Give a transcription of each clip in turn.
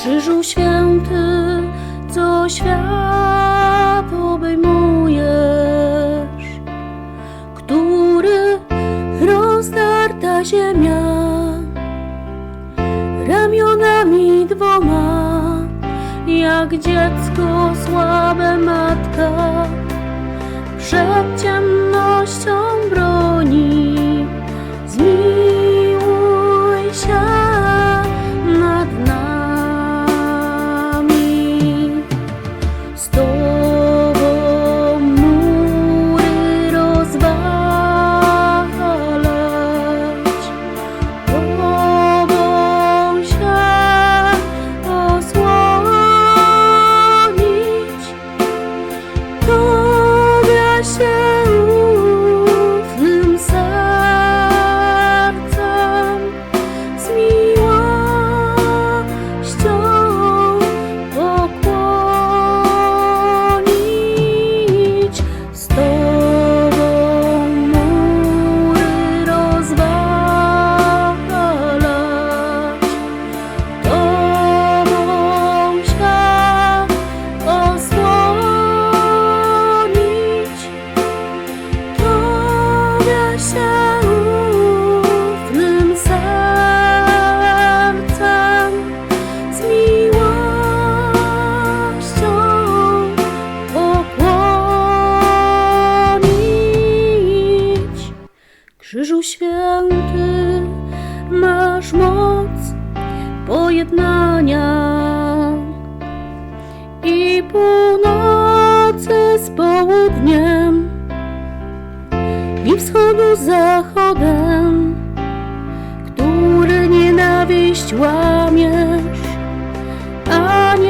krzyżu święty, co świat obejmujesz, który rozdarta ziemia ramionami dwoma, jak dziecko słabe matka przed ciemnością broni. 下 zachodem, który nienawiść łamiesz, a nie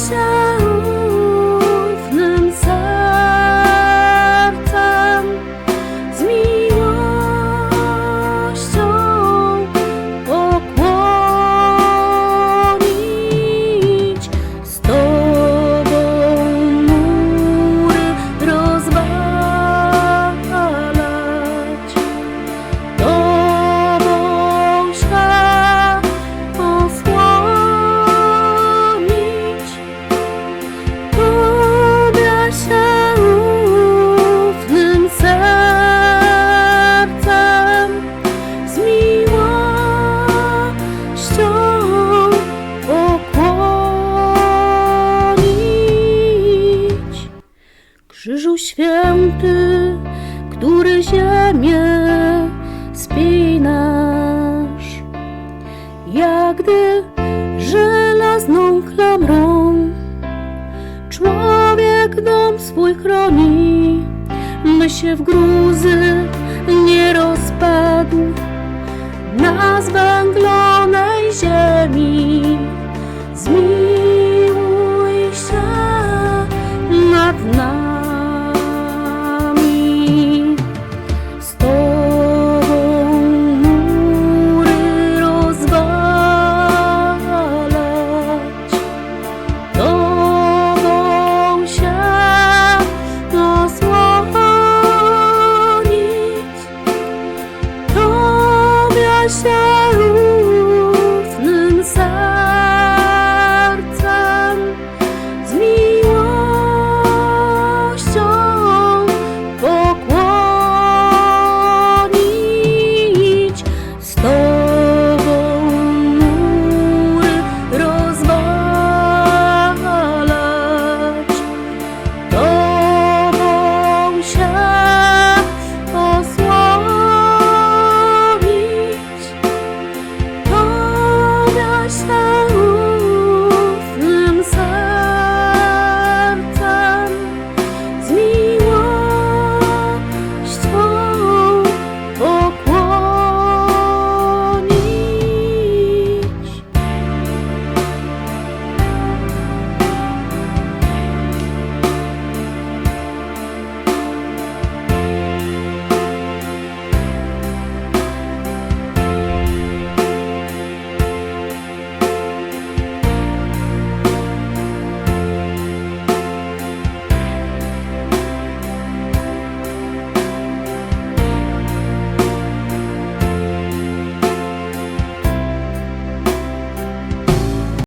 yourself. gdy żelazną klamrą człowiek dom swój chroni, my się w gruzy